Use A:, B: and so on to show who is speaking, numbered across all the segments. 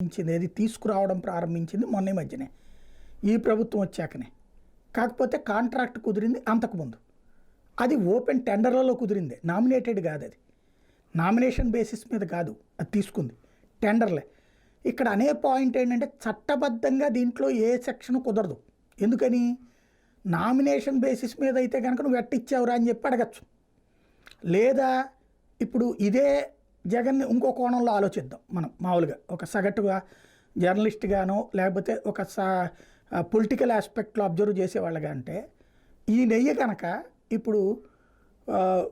A: ప్రారంభించింది ఏది తీసుకురావడం ప్రారంభించింది మొన్న ఈ మధ్యనే. ఈ ప్రభుత్వం వచ్చాకనే. కాకపోతే కాంట్రాక్ట్ కుదిరింది అంతకుముందు. అది ఓపెన్ టెండర్లలో కుదిరింది. నామినేటెడ్ కాదు అది. నామినేషన్ బేసిస్ మీద కాదు. అది తీసుకుంది. టెండర్లే. ఇక్కడ అనే పాయింట్ ఏంటంటే చట్టబద్ధంగా దీంట్లో ఏ సెక్షన్ కుదరదు. ఎందుకని? నామినేషన్ బేసిస్ మీద అయితే కనుక నువ్వు ఎట్టిచ్చావురా అని చెప్పి అడగచ్చు. లేదా ఇప్పుడు ఇదే జగన్ని ఇంకో కోణంలో ఆలోచిద్దాం మనం మామూలుగా. ఒక సగటుగా జర్నలిస్ట్గానో లేకపోతే ఒక సా పొలిటికల్ ఆస్పెక్ట్లో అబ్జర్వ్ చేసేవాళ్ళగా అంటే ఈ నెయ్యి కనుక ఇప్పుడు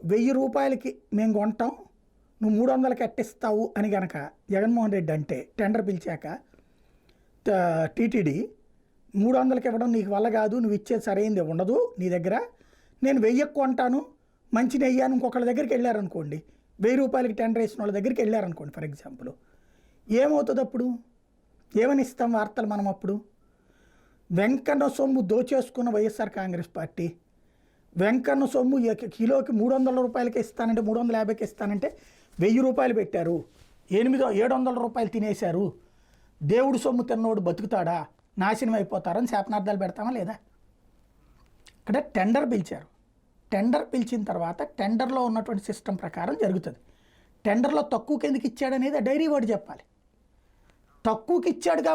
A: వెయ్యి రూపాయలకి మేము కొంటాం నువ్వు మూడు వందలకి అట్టిస్తావు అని కనుక జగన్మోహన్ రెడ్డి అంటే టెండర్ పిలిచాక టీటీడీ మూడు వందలకి ఇవ్వడం నీకు వల్ల కాదు నువ్వు ఇచ్చేది సరైనది ఉండదు నీ దగ్గర నేను వెయ్యి కొంటాను మంచి నెయ్యి అని ఇంకొకళ్ళ దగ్గరికి వెళ్ళారనుకోండి వెయ్యి రూపాయలకి టెండర్ వేసిన వాళ్ళ దగ్గరికి వెళ్ళారనుకోండి ఫర్ ఎగ్జాంపుల్. ఏమవుతుంది అప్పుడు? ఏమని ఇస్తాం వార్తలు మనం అప్పుడు? వెంకన్న సొమ్ము దోచేసుకున్న వైఎస్ఆర్ కాంగ్రెస్ పార్టీ వెంకన్న సొమ్ము కిలోకి మూడు వందల రూపాయలకి ఇస్తానంటే మూడు వందల యాభైకి ఇస్తానంటే వెయ్యి రూపాయలు పెట్టారు. ఎనిమిదో ఏడు వందల రూపాయలు తినేశారు. దేవుడు సొమ్ము తిన్నోడు బతుకుతాడా? నాశనం అయిపోతారని శాపనార్థాలు పెడతామా లేదా? ఇక్కడ టెండర్ పిలిచారు. టెండర్ పిలిచిన తర్వాత టెండర్లో ఉన్నటువంటి సిస్టమ్ ప్రకారం జరుగుతుంది. టెండర్లో తక్కువకి ఎందుకు ఇచ్చాడనేది ఆ డైరీ వాడు చెప్పాలి. తక్కువకి ఇచ్చాడు కాబట్టి